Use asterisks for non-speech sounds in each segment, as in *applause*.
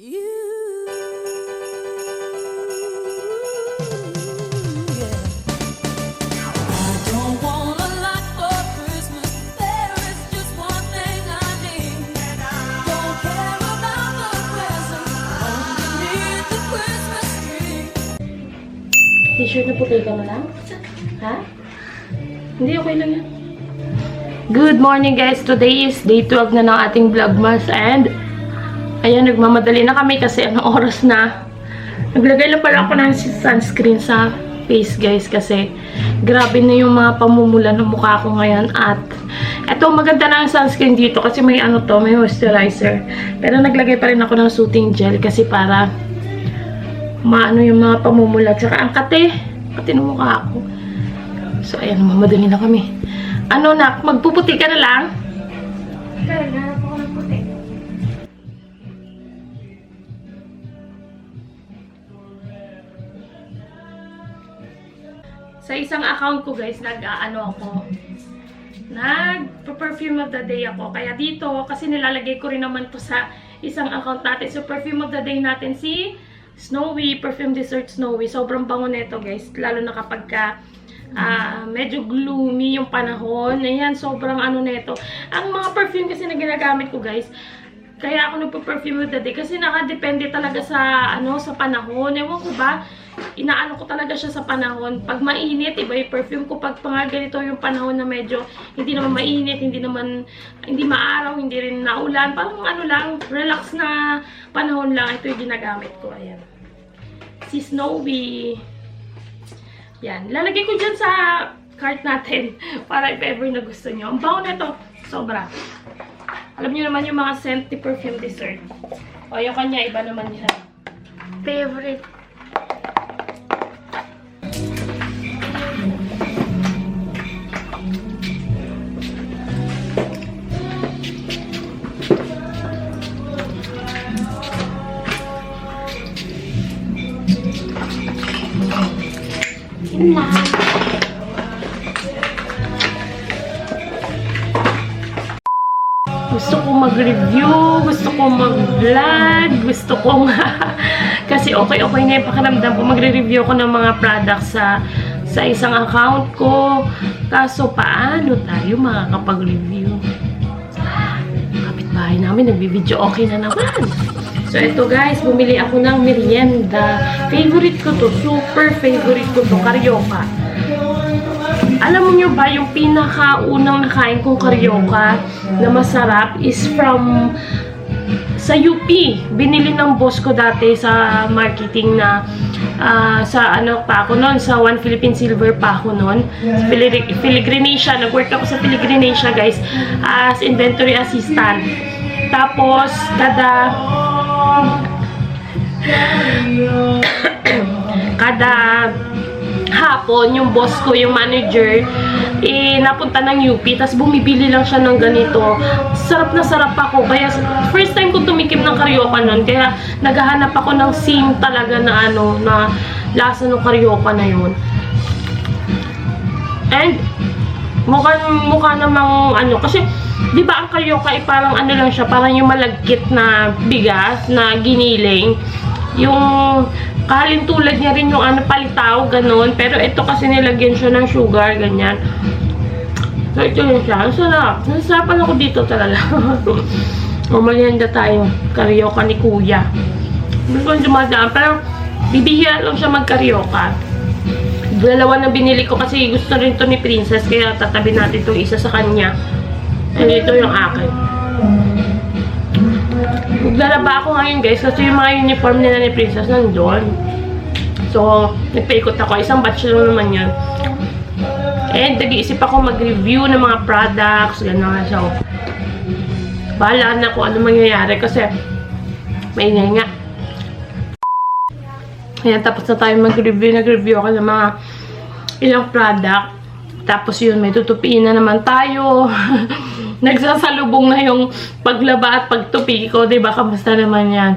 T-shirt na puti lang? Ha? Hindi. Good morning guys! Today is day 12 na ng ating vlogmas and ayan, nagmamadali na kami kasi anong oras na. Naglagay lang pala ako ng sunscreen sa face guys kasi grabe na yung mga pamumula ng mukha ko ngayon at eto maganda na ang sunscreen dito kasi may ano to, may moisturizer. Pero naglagay pa rin ako ng soothing gel kasi para maano yung mga pamumula. Tsaka ang kate, kate ng mukha ako. So, ayan, mamadali na kami. Ano na, magpuputi ka na lang? Kaya, Sa isang account ko, guys, nag-ano ako. Nag-perfume of the day ako. Kaya dito, kasi nilalagay ko rin naman to sa isang account natin. So, perfume of the day natin si Snowy, Perfume Dessert Snowy. Sobrang bango nito, guys. Lalo na kapag ka, ah, medyo gloomy yung panahon. Ayan, sobrang ano nito. Ang mga perfume kasi na ginagamit ko, guys, kaya ako nagpo-perfume of the day kasi nakadepende talaga sa ano sa panahon. Ewan ko ba, inaano ko talaga siya sa panahon. Pag mainit, iba yung perfume ko. Pag mga ganito yung panahon na medyo hindi naman mainit, hindi naman hindi maaraw, hindi rin naulan. Parang ano lang, relax na panahon lang. Ito yung ginagamit ko. Ayan. Si Snowy. Yan. Lalagay ko dyan sa cart natin *laughs* para if ever na gusto nyo. Ang bango nito. Sobra. Alam niyo naman yung mga scent ni perfume dessert. O, yung kanya, iba naman siya. Favorite. Yun lang. Gusto ko mag-review, gusto ko mag-vlog, gusto ko *laughs* kasi okay-okay na yung pakiramdam ko. Magre-review ko ng mga products sa sa isang account ko. Kaso paano tayo makakapag-review? Kapitbahay namin, nagbibideo okay na naman. So, ito guys, bumili ako ng merienda. Favorite ko to, super favorite ko to, karyoka. Alam niyo ba yung pinakaunang nakain kong karyoka na masarap is from sa UP. Binili ng boss ko dati sa marketing na ah, sa ano pa ako noon, sa One Philippine Silver pa ako noon. Piligrinesia, nag-work ako sa Piligrinesia guys as inventory assistant. Tapos, kada *coughs* kada hapon, yung boss ko, yung manager, eh, napunta ng UP, tapos bumibili lang siya ng ganito. Sarap na sarap ako. Kaya, first time ko tumikim ng karyoka nun, kaya naghahanap ako ng same talaga na ano, na lasa ng karyoka na yun. And, mukha, mukha namang ano, kasi, di ba ang karyoka ay parang ano lang siya, parang yung malagkit na bigas, na giniling. Yung kalintulad niya rin yung ano, palitaw, ganun. Pero ito kasi nilagyan siya ng sugar, ganyan. So, ito yun siya. Ang sarap. Nasarapan ako dito talaga. *laughs* Umalyanda tayo. Karyoka ni Kuya. Hindi ko dumadaan. Pero, bibihira lang siya mag-karyoka. Dalawa na binili ko kasi gusto rin to ni Princess. Kaya tatabi natin itong isa sa kanya. And ito yung akin. Maglalaba ako ngayon guys kasi yung mga uniform nila ni Princess nandun. So, nagpaikot ako. Isang batch lang naman yun. And nag-iisip ako mag-review ng mga products, gano'n. So, bahala na kung ano mangyayari kasi maingay nga. Ayan, tapos na tayo mag-review. Nag-review ako ng mga ilang product. Tapos yun, may tutupiin na naman tayo. *laughs* Nagsasalubong na yung paglaba at pagtupi ko. Diba? Kamusta naman yan?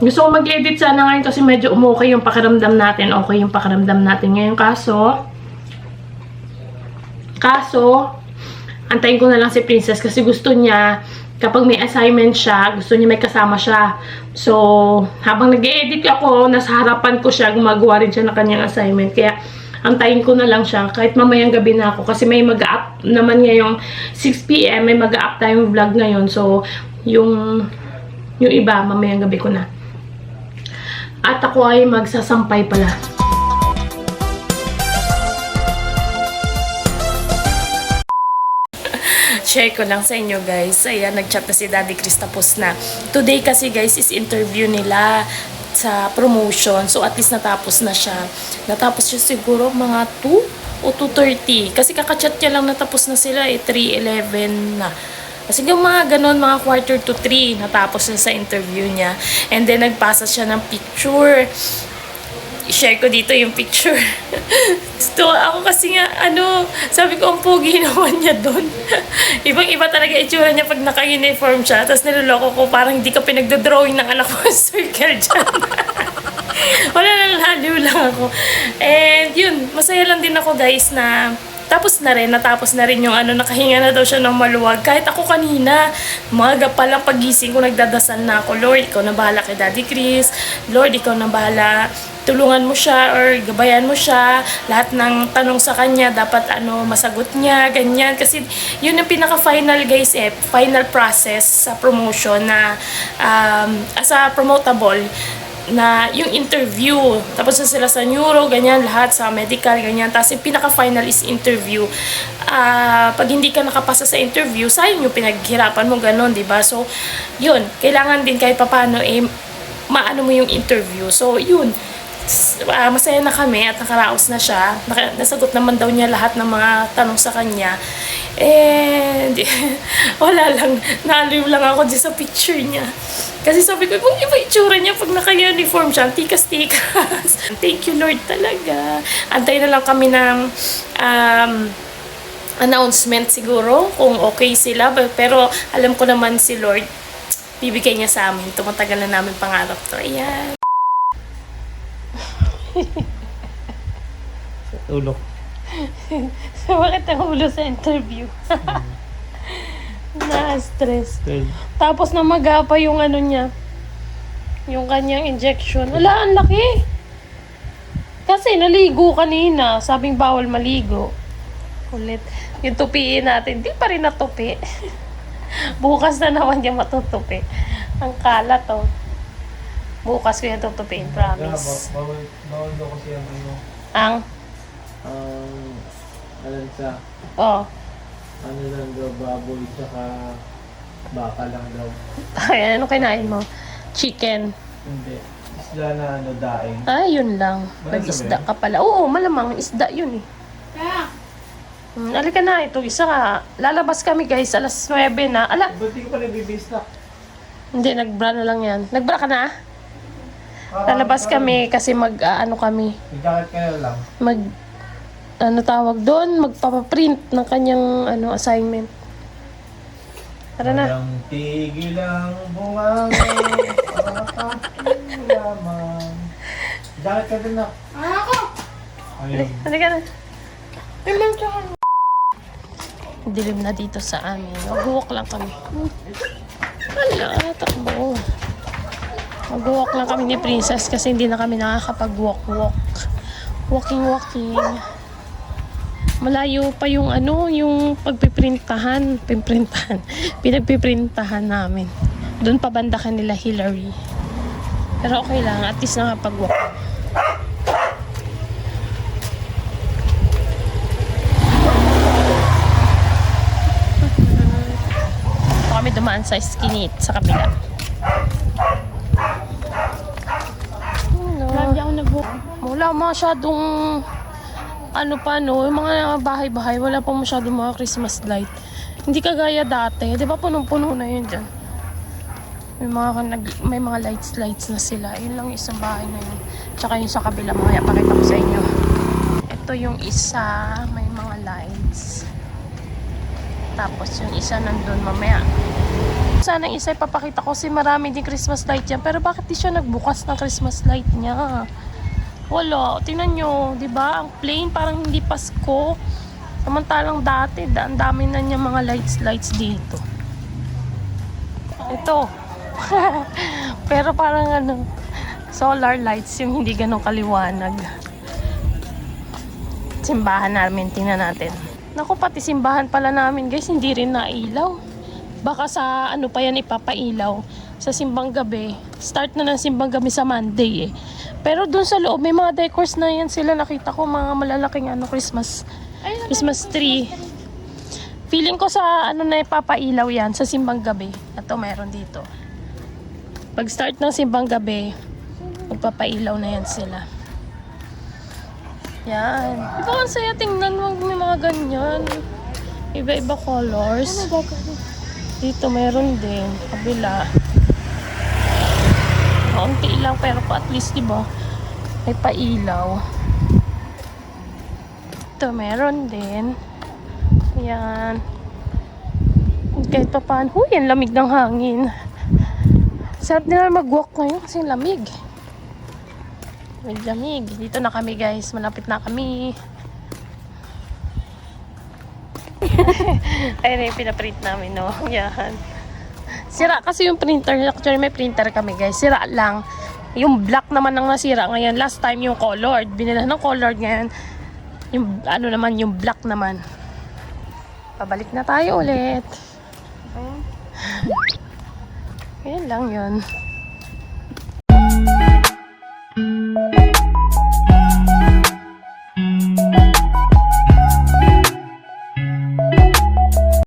Gusto ko mag-edit sana ngayon kasi medyo umukay yung pakiramdam natin. Okay yung pakiramdam natin ngayon. Kaso, kaso, antayin ko na lang si Princess kasi gusto niya kapag may assignment siya, gusto niya may kasama siya. So, habang nag edit ako, nasa harapan ko siya, gumagawa rin siya ng kanyang assignment. Kaya, antayin ko na lang siya kahit mamayang gabi na ako kasi may mag-up naman ngayong 6pm may mag-up tayong vlog ngayon so yung yung iba mamayang gabi ko na at ako ay magsasampay pala share ko lang sa inyo guys. Ayan, nag-chat na si Daddy Chris tapos na. Today kasi guys is interview nila sa promotion. So at least natapos na siya. Natapos siya siguro mga 2 o 2.30. Kasi kakachat niya lang natapos na sila eh. 3.11 na. Kasi yung mga ganon, mga quarter to 3, natapos na sa interview niya. And then nagpasa siya ng picture i-share ko dito yung picture. *laughs* Gusto ako kasi nga, ano, sabi ko, ang pogi *laughs* naman niya doon. *laughs* Ibang-iba talaga itsura niya pag naka-uniform siya. Tapos niloloko ko, parang hindi ka pinagdodrawing ng anak ko circle dyan. Wala lang, haliw lang ako. And yun, masaya lang din ako guys na tapos na rin, natapos na rin yung ano, nakahinga na daw siya ng maluwag. Kahit ako kanina, maga pa lang pagising ko, nagdadasal na ako, Lord, ikaw na bahala kay Daddy Chris. Lord, ikaw na bahala tulungan mo siya or gabayan mo siya. Lahat ng tanong sa kanya, dapat ano, masagot niya, ganyan. Kasi yun yung pinaka-final guys eh, final process sa promotion na um, as a promotable na yung interview. Tapos na sila sa neuro, ganyan, lahat sa medical, ganyan. Tapos yung pinaka-final is interview. Ah, pag hindi ka nakapasa sa interview, sayang yung pinaghirapan mo, ganon, di ba? So, yun, kailangan din kahit papano, eh, maano mo yung interview. So, yun, Ah, masaya na kami at nakaraos na siya. Nasagot naman daw niya lahat ng mga tanong sa kanya. And, *laughs* wala lang, naliw lang ako dyan sa picture niya. Kasi sabi ko, kung iba itsura niya pag naka-uniform siya, tikas-tikas. *laughs* Thank you Lord talaga. Antay na lang kami ng um, announcement siguro kung okay sila. Pero alam ko naman si Lord, bibigay niya sa amin. Tumatagal na namin pangarap to. Ayan. Ulo. *laughs* Bakit ang ulo sa interview? *laughs* Na-stress. Well, Tapos na magapa yung ano niya. Yung kanyang injection. Wala, ang laki. Kasi naligo kanina. Sabing bawal maligo. Ulit. Yung tupiin natin, di pa rin natupi. *laughs* Bukas na naman niya matutupi. Ang kalat oh. Bukas ko yung tutupiin, kaya promise. ba- bawal, bawal daw kasi ang ano, Ang, ang alansa, oh. ano lang daw, baboy, tsaka baka lang daw. Ay, ano kinain mo? Chicken. Hindi. Isla na ano, daing. Ay, yun lang. Nag-isda ka pala. Oo, malamang isda yun eh. Hmm, alika na, ito isa ka. Lalabas kami guys, alas 9 na. Ala, Ba't di ko pa nagbibis na? hindi, nagbra na lang yan. Nagbra ka na? Lalabas kami kasi mag, ah, ano kami, ka mag, ano tawag doon, magpapaprint ng kanyang, ano, assignment. Tara na. Walang tigil ang lamang. Jacket ka din na. Ayun. Halika na. Dilim na dito sa amin. Mag-walk lang kami. Wala, takbo. Mag-walk lang kami ni Princess kasi hindi na kami nakakapag-walk-walk. Walking-walking. Malayo pa yung ano, yung pagpiprintahan. Piprintahan. *laughs* Pinagpiprintahan namin. Doon pa banda kanila Hillary. Pero okay lang, at least nakapag-walk. Kami dumaan sa skinit sa kabila. Ano? Lagi ako nag Wala masyadong ano pa no, yung mga bahay-bahay, wala pa masyadong mga Christmas light. Hindi kagaya dati, di ba punong-puno na yun dyan. May mga, nag- may mga lights lights na sila. Yun lang isang bahay na yun. Tsaka yung sa kabila, mamaya pakita ko sa inyo. Ito yung isa, may mga lights. Tapos yung isa nandun mamaya. Sana yung isa ipapakita ko kasi marami din Christmas light yan. Pero bakit di siya nagbukas ng Christmas light niya? Wala. Tingnan nyo, di ba? Ang plain parang hindi Pasko. Samantalang dati, da- ang dami na niya mga lights lights dito. Ito. *laughs* Pero parang ano, solar lights yung hindi ganun kaliwanag. Simbahan namin, tingnan natin. Naku, pati simbahan pala namin guys, hindi rin nailaw. Baka sa ano pa yan ipapailaw sa simbang gabi. Start na ng simbang gabi sa Monday eh. Pero dun sa loob, may mga decors na yan sila. Nakita ko mga malalaking ano, Christmas, Christmas tree. Feeling ko sa ano na ipapailaw yan, sa simbang gabi. Ito meron dito. Pag start ng simbang gabi, magpapailaw na yan sila. Yan. Di ba ang saya tingnan wag may mga ganyan. Iba-iba colors. Dito meron din. Kabila. Kaunti lang pero at least di ba may pailaw. Ito meron din. Yan. Kahit pa paano. Huy, ang lamig ng hangin. Sarap nila mag-walk ngayon kasi lamig. May lamig. Dito na kami guys. Malapit na kami. *laughs* Ayun na yung pinaprint namin, no? *laughs* Yan. Sira kasi yung printer. Actually, may printer kami, guys. Sira lang. Yung black naman ang nasira ngayon. Last time yung colored. Binila ng colored ngayon. Yung ano naman, yung black naman. Pabalik na tayo ulit. Ayan lang yun. Thank you.